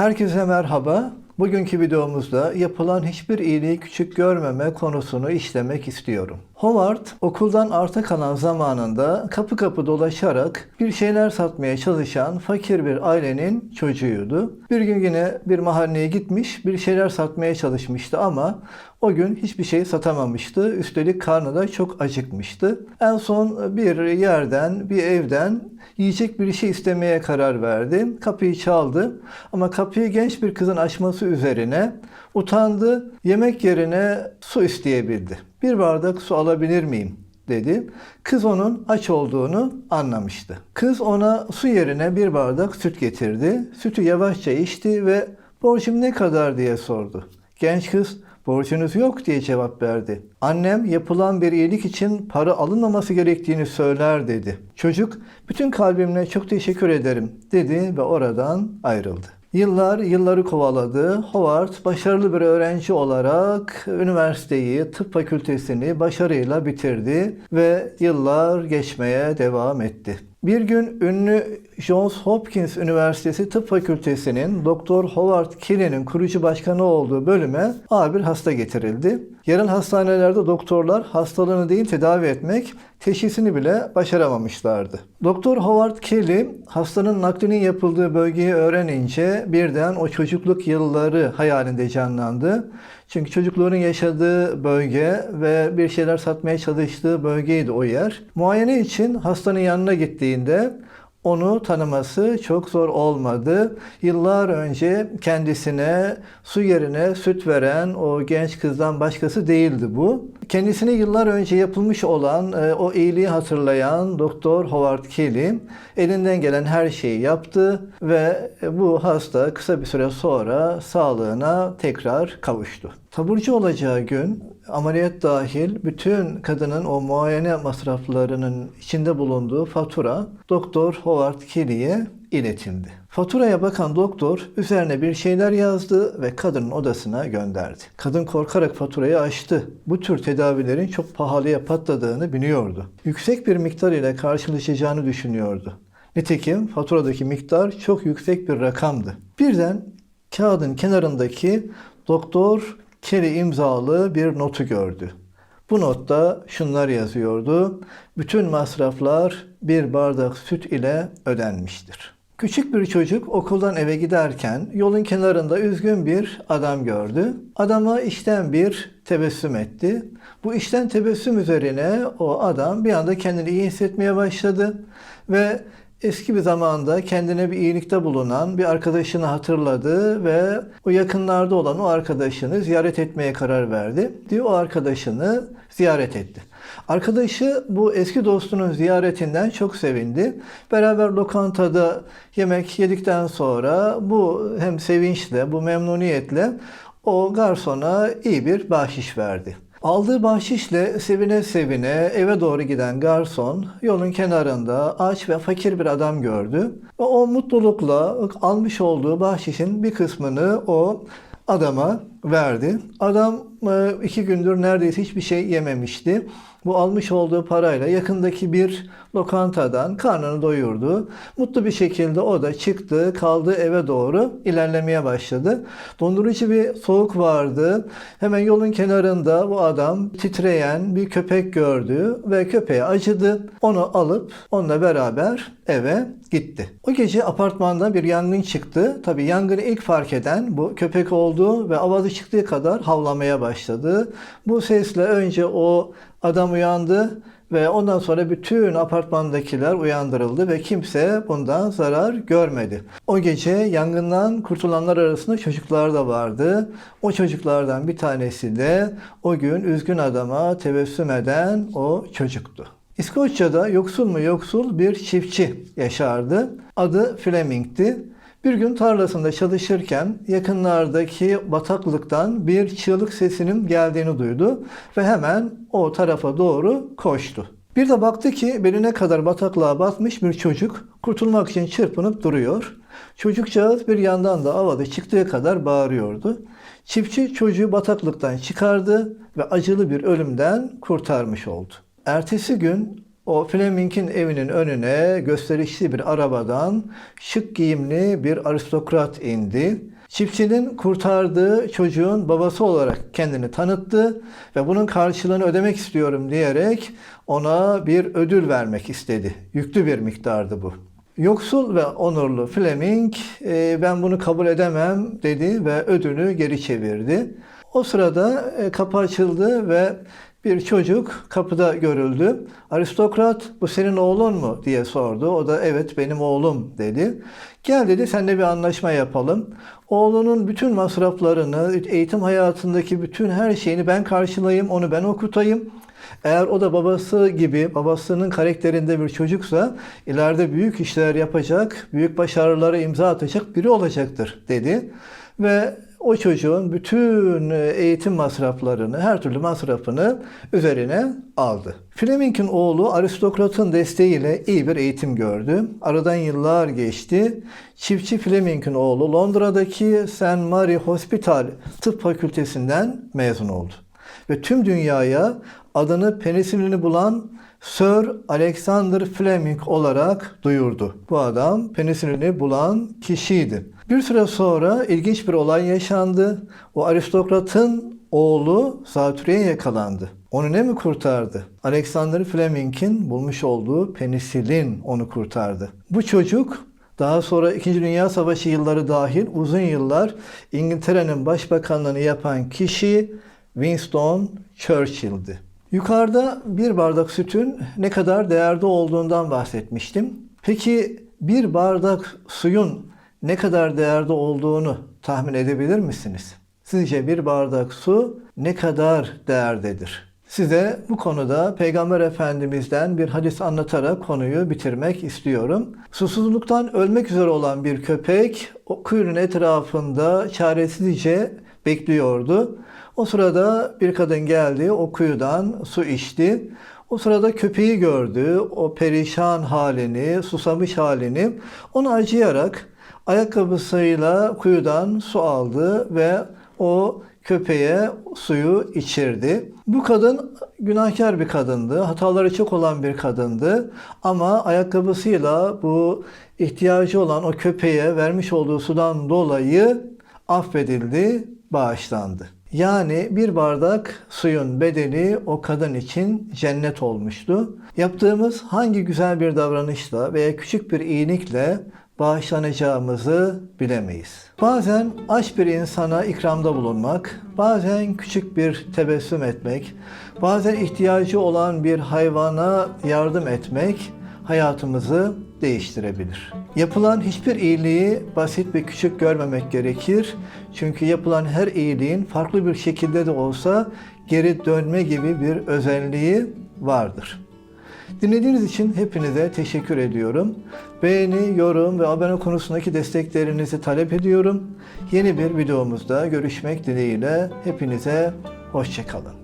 Herkese merhaba. Bugünkü videomuzda yapılan hiçbir iyiliği küçük görmeme konusunu işlemek istiyorum. Howard okuldan arta kalan zamanında kapı kapı dolaşarak bir şeyler satmaya çalışan fakir bir ailenin çocuğuydu. Bir gün yine bir mahalleye gitmiş bir şeyler satmaya çalışmıştı ama o gün hiçbir şey satamamıştı. Üstelik karnı da çok acıkmıştı. En son bir yerden, bir evden yiyecek bir şey istemeye karar verdi. Kapıyı çaldı ama kapıyı genç bir kızın açması üzerine utandı. Yemek yerine su isteyebildi. Bir bardak su alabilir miyim? dedi. Kız onun aç olduğunu anlamıştı. Kız ona su yerine bir bardak süt getirdi. Sütü yavaşça içti ve borcum ne kadar diye sordu. Genç kız borcunuz yok diye cevap verdi. Annem yapılan bir iyilik için para alınmaması gerektiğini söyler dedi. Çocuk bütün kalbimle çok teşekkür ederim dedi ve oradan ayrıldı. Yıllar yılları kovaladı. Howard başarılı bir öğrenci olarak üniversiteyi, tıp fakültesini başarıyla bitirdi ve yıllar geçmeye devam etti. Bir gün ünlü Johns Hopkins Üniversitesi Tıp Fakültesi'nin Doktor Howard Kelly'nin kurucu başkanı olduğu bölüme ağır bir hasta getirildi. Yarın hastanelerde doktorlar hastalığını değil tedavi etmek, teşhisini bile başaramamışlardı. Doktor Howard Kelly hastanın naklinin yapıldığı bölgeyi öğrenince birden o çocukluk yılları hayalinde canlandı. Çünkü çocukluğunun yaşadığı bölge ve bir şeyler satmaya çalıştığı bölgeydi o yer. Muayene için hastanın yanına gittiğinde onu tanıması çok zor olmadı. Yıllar önce kendisine su yerine süt veren o genç kızdan başkası değildi bu. Kendisine yıllar önce yapılmış olan e, o iyiliği hatırlayan Doktor Howard Kelly elinden gelen her şeyi yaptı ve bu hasta kısa bir süre sonra sağlığına tekrar kavuştu. Taburcu olacağı gün ameliyat dahil bütün kadının o muayene masraflarının içinde bulunduğu fatura Doktor Howard Kelly'ye iletildi. Faturaya bakan doktor üzerine bir şeyler yazdı ve kadının odasına gönderdi. Kadın korkarak faturayı açtı. Bu tür tedavilerin çok pahalıya patladığını biliyordu. Yüksek bir miktar ile karşılaşacağını düşünüyordu. Nitekim faturadaki miktar çok yüksek bir rakamdı. Birden kağıdın kenarındaki doktor Kelly imzalı bir notu gördü. Bu notta şunlar yazıyordu. Bütün masraflar bir bardak süt ile ödenmiştir. Küçük bir çocuk okuldan eve giderken yolun kenarında üzgün bir adam gördü. Adama işten bir tebessüm etti. Bu işten tebessüm üzerine o adam bir anda kendini iyi hissetmeye başladı ve eski bir zamanda kendine bir iyilikte bulunan bir arkadaşını hatırladı ve o yakınlarda olan o arkadaşını ziyaret etmeye karar verdi. Diyor o arkadaşını ziyaret etti. Arkadaşı bu eski dostunun ziyaretinden çok sevindi. Beraber lokantada yemek yedikten sonra bu hem sevinçle, bu memnuniyetle o garsona iyi bir bahşiş verdi. Aldığı bahşişle sevine sevine eve doğru giden garson yolun kenarında aç ve fakir bir adam gördü. Ve o mutlulukla almış olduğu bahşişin bir kısmını o adama verdi. Adam iki gündür neredeyse hiçbir şey yememişti. Bu almış olduğu parayla yakındaki bir lokantadan karnını doyurdu. Mutlu bir şekilde o da çıktı, kaldığı eve doğru ilerlemeye başladı. Dondurucu bir soğuk vardı. Hemen yolun kenarında bu adam titreyen bir köpek gördü ve köpeğe acıdı. Onu alıp onunla beraber eve gitti. O gece apartmanda bir yangın çıktı. Tabii yangını ilk fark eden bu köpek oldu ve avazı çıktığı kadar havlamaya başladı. Bu sesle önce o adam uyandı ve ondan sonra bütün apartmandakiler uyandırıldı ve kimse bundan zarar görmedi. O gece yangından kurtulanlar arasında çocuklar da vardı. O çocuklardan bir tanesi de o gün üzgün adama tebessüm eden o çocuktu. İskoçya'da yoksul mu yoksul bir çiftçi yaşardı. Adı Fleming'ti. Bir gün tarlasında çalışırken yakınlardaki bataklıktan bir çığlık sesinin geldiğini duydu ve hemen o tarafa doğru koştu. Bir de baktı ki beline kadar bataklığa batmış bir çocuk kurtulmak için çırpınıp duruyor. Çocukcağız bir yandan da havada çıktığı kadar bağırıyordu. Çiftçi çocuğu bataklıktan çıkardı ve acılı bir ölümden kurtarmış oldu. Ertesi gün o Fleming'in evinin önüne gösterişli bir arabadan şık giyimli bir aristokrat indi. Çiftçinin kurtardığı çocuğun babası olarak kendini tanıttı ve bunun karşılığını ödemek istiyorum diyerek ona bir ödül vermek istedi. Yüklü bir miktardı bu. Yoksul ve onurlu Fleming "E, ben bunu kabul edemem dedi ve ödülü geri çevirdi. O sırada e, kapı açıldı ve bir çocuk kapıda görüldü. Aristokrat bu senin oğlun mu diye sordu. O da evet benim oğlum dedi. Gel dedi seninle bir anlaşma yapalım. Oğlunun bütün masraflarını, eğitim hayatındaki bütün her şeyini ben karşılayayım, onu ben okutayım. Eğer o da babası gibi, babasının karakterinde bir çocuksa ileride büyük işler yapacak, büyük başarılara imza atacak biri olacaktır dedi. Ve o çocuğun bütün eğitim masraflarını, her türlü masrafını üzerine aldı. Fleming'in oğlu aristokratın desteğiyle iyi bir eğitim gördü. Aradan yıllar geçti. Çiftçi Fleming'in oğlu Londra'daki St. Mary Hospital Tıp Fakültesinden mezun oldu. Ve tüm dünyaya adını penisilini bulan Sir Alexander Fleming olarak duyurdu. Bu adam penisilini bulan kişiydi. Bir süre sonra ilginç bir olay yaşandı. O aristokratın oğlu zatürreye yakalandı. Onu ne mi kurtardı? Alexander Fleming'in bulmuş olduğu penisilin onu kurtardı. Bu çocuk daha sonra 2. Dünya Savaşı yılları dahil uzun yıllar İngiltere'nin başbakanlığını yapan kişi Winston Churchill'di. Yukarıda bir bardak sütün ne kadar değerli olduğundan bahsetmiştim. Peki bir bardak suyun ne kadar değerli olduğunu tahmin edebilir misiniz? Sizce bir bardak su ne kadar değerdedir? Size bu konuda Peygamber Efendimiz'den bir hadis anlatarak konuyu bitirmek istiyorum. Susuzluktan ölmek üzere olan bir köpek kuyunun etrafında çaresizce bekliyordu. O sırada bir kadın geldi, o kuyudan su içti. O sırada köpeği gördü, o perişan halini, susamış halini. Onu acıyarak ayakkabısıyla kuyudan su aldı ve o köpeğe suyu içirdi. Bu kadın günahkar bir kadındı, hataları çok olan bir kadındı ama ayakkabısıyla bu ihtiyacı olan o köpeğe vermiş olduğu sudan dolayı affedildi, bağışlandı. Yani bir bardak suyun bedeli o kadın için cennet olmuştu. Yaptığımız hangi güzel bir davranışla veya küçük bir iyilikle bağışlanacağımızı bilemeyiz. Bazen aç bir insana ikramda bulunmak, bazen küçük bir tebessüm etmek, bazen ihtiyacı olan bir hayvana yardım etmek hayatımızı değiştirebilir. Yapılan hiçbir iyiliği basit ve küçük görmemek gerekir. Çünkü yapılan her iyiliğin farklı bir şekilde de olsa geri dönme gibi bir özelliği vardır. Dinlediğiniz için hepinize teşekkür ediyorum. Beğeni, yorum ve abone konusundaki desteklerinizi talep ediyorum. Yeni bir videomuzda görüşmek dileğiyle hepinize hoşçakalın.